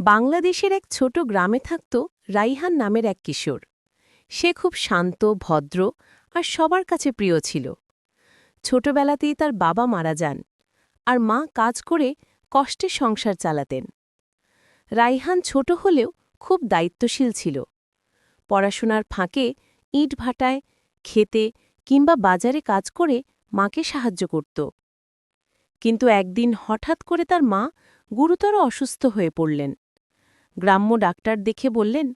বাংলাদেশের এক ছোট গ্রামে থাকত রাইহান নামের এক কিশোর। সে খুব শান্ত, ভদ্র আর সবার কাছে প্রিয় ছিল। ছোটবেলাতেই তার বাবা মারা যান আর মা কাজ করে কষ্টে সংসার চালাতেন। রাইহান ছোট হলেও খুব দায়িত্বশীল ছিল। পড়াশোনার ফাঁকে ইট ভাটায়, খেতে কিংবা বাজারে কাজ করে মাকে সাহায্য করত। কিন্তু একদিন হঠাৎ করে তার মা গুরুতর অসুস্থ হয়ে পড়লেন। গ্রাম্য ডাক্তার দেখে বললেন,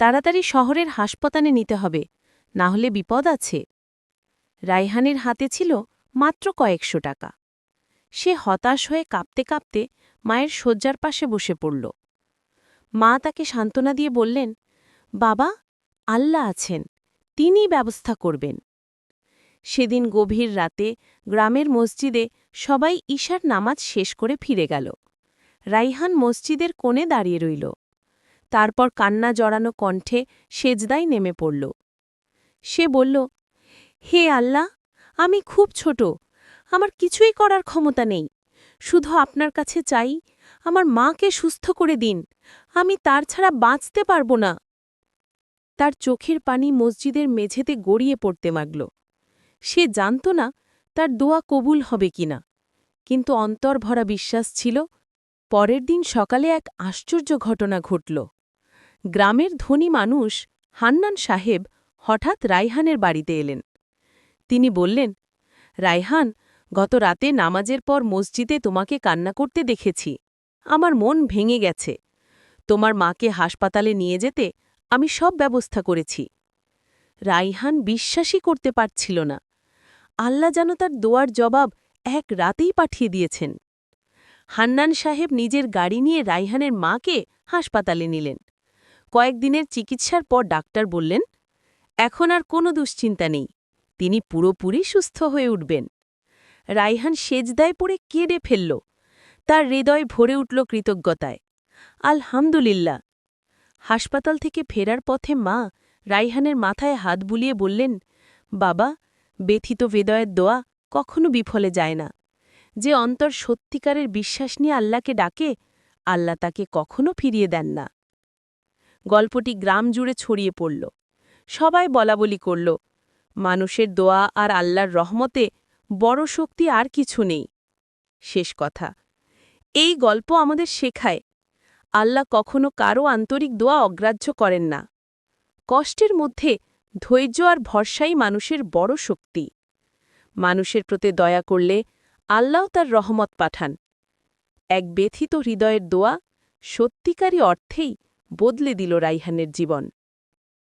তাড়াতাড়ি শহরের হাসপাতালে নিতে হবে, না হলে বিপদ আছে। রাইহানের হাতে ছিল মাত্র কয়েকশো টাকা। সে হতাশ হয়ে কাঁপতে কাঁপতে মায়ের শয্যার পাশে বসে পড়ল। মা তাকে সান্ত্বনা দিয়ে বললেন, বাবা, আল্লাহ আছেন, তিনিই ব্যবস্থা করবেন। সেদিন গভীর রাতে গ্রামের মসজিদে সবাই ঈশার নামাজ শেষ করে ফিরে গেল। রাইহান মসজিদের কোণে দাঁড়িয়ে রইল। তারপর কান্না জড়ানো কণ্ঠে সেজদাই নেমে পড়ল। সে বলল, হে আল্লাহ, আমি খুব ছোট। আমার কিছুই করার ক্ষমতা নেই। শুধু আপনার কাছে চাই, আমার মাকে সুস্থ করে দিন। আমি তার ছাড়া বাঁচতে পারব না। তার চোখের পানি মসজিদের মেঝেতে গড়িয়ে পড়তে মাগল সে জানত না তার দোয়া কবুল হবে কিনা। কিন্তু অন্তর্ভরা বিশ্বাস ছিল পরের দিন সকালে এক আশ্চর্য ঘটনা ঘটল। গ্রামের ধনী মানুষ হান্নান সাহেব হঠাৎ রাইহানের বাড়িতে এলেন। তিনি বললেন, রাইহান, গত রাতে নামাজের পর মসজিদে তোমাকে কান্না করতে দেখেছি। আমার মন ভেঙে গেছে। তোমার মাকে হাসপাতালে নিয়ে যেতে আমি সব ব্যবস্থা করেছি। রাইহান বিশ্বাসই করতে পারছিল না। আল্লাহ যেন তার দোয়ার জবাব এক রাতেই পাঠিয়ে দিয়েছেন। হান্নান সাহেব নিজের গাড়ি নিয়ে রাইহানের মাকে হাসপাতালে নিলেন। কয়েকদিনের চিকিৎসার পর ডাক্তার বললেন, এখন আর কোনো দুশ্চিন্তা নেই, তিনি পুরোপুরি সুস্থ হয়ে উঠবেন। রাইহান সেজদায় পড়ে কেঁদে ফেলল, তার হৃদয় ভরে উঠল কৃতজ্ঞতায়। আলহামদুলিল্লাহ। হাসপাতাল থেকে ফেরার পথে মা রাইহানের মাথায় হাত বুলিয়ে বললেন, বাবা, ব্যথিত হৃদয়ের দোয়া কখনো বিফলে যায় না। যে অন্তর সত্যিকারের বিশ্বাস নিয়ে আল্লাহকে ডাকে, আল্লাহ তাকে কখনো ফিরিয়ে দেন না। গল্পটি গ্রাম জুড়ে ছড়িয়ে পড়ল। সবাই বলাবলি করল, মানুষের দোয়া আর আল্লাহর রহমতে বড় শক্তি আর কিছু নেই। শেষ কথা, এই গল্প আমাদের শেখায়, আল্লাহ কখনো কারও আন্তরিক দোয়া অগ্রাহ্য করেন না। কষ্টের মধ্যে ধৈর্য আর ভরসাই মানুষের বড় শক্তি। মানুষের প্রতি দয়া করলে আল্লাহ তার রহমত পাঠান। এক ব্যথিত হৃদয়ের দোয়া সত্যিকারী অর্থেই বদলে দিল রাইহানের জীবন।